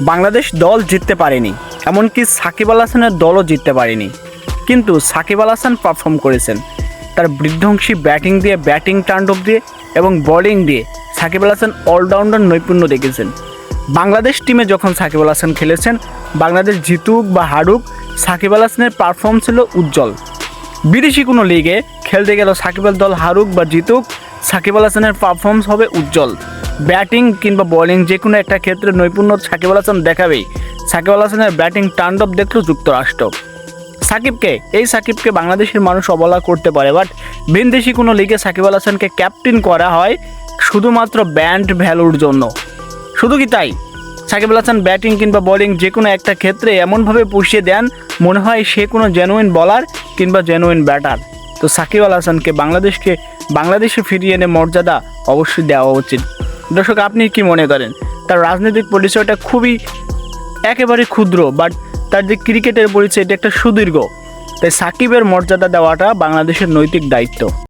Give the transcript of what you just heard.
বাংলাদেশ দল জিততে পারেনি, এমনকি সাকিব আল হাসানের দলও জিততে পারেনি। কিন্তু সাকিব আল হাসান পারফর্ম করেছেন। তার বৃদ্ধংশী ব্যাটিং দিয়ে ব্যাটিং টান্ডব দিয়ে এবং বোলিং দিয়ে সাকিব আল হাসান অলরাউন্ডার নৈপুণ্য দেখেছেন। বাংলাদেশ টিমে যখন সাকিব আল হাসান খেলেছেন, বাংলাদেশ জিতুক বা হারুক, সাকিব আল হাসানের পারফর্ম ছিল উজ্জ্বল। বিদেশি কোনো লিগে খেলতে গেল সাকিব আল দল হারুক বা জিতুক, সাকিব আল হাসানের পারফরমেন্স হবে উজ্জ্বল। ব্যাটিং কিংবা বোলিং যে কোনো একটা ক্ষেত্রে নৈপুণ্য সাকিব আল হাসান দেখাবেই। সাকিব আল হাসানের ব্যাটিং টান্ডব দেখল যুক্তরাষ্ট্র। সাকিবকে, এই সাকিবকে বাংলাদেশের মানুষ অবলা করতে পারে, বাট বিনদেশি কোনো লিগে সাকিব আল হাসানকে ক্যাপ্টেন করা হয় শুধুমাত্র ব্যান্ড ভ্যালুর জন্য। শুধু কি তাই? সাকিব আল হাসান ব্যাটিং কিংবা বোলিং যে কোনো একটা ক্ষেত্রে এমনভাবে পুষিয়ে দেন, মনে হয় সে কোনো জেনুইন বলার কিংবা জেনুইন ব্যাটার তো সাকিব আল হাসানকে বাংলাদেশকে, বাংলাদেশে ফিরিয়ে এনে মর্যাদা অবশ্যই দেওয়া উচিত। দর্শক, আপনি কি মনে করেন? তার রাজনৈতিক পরিচয়টা খুবই একেবারে ক্ষুদ্র বাট তার যে ক্রিকেটের পরিচয়, এটা একটা সুদীর্ঘ। তাই সাকিবের মর্যাদা দেওয়াটা বাংলাদেশের নৈতিক দায়িত্ব।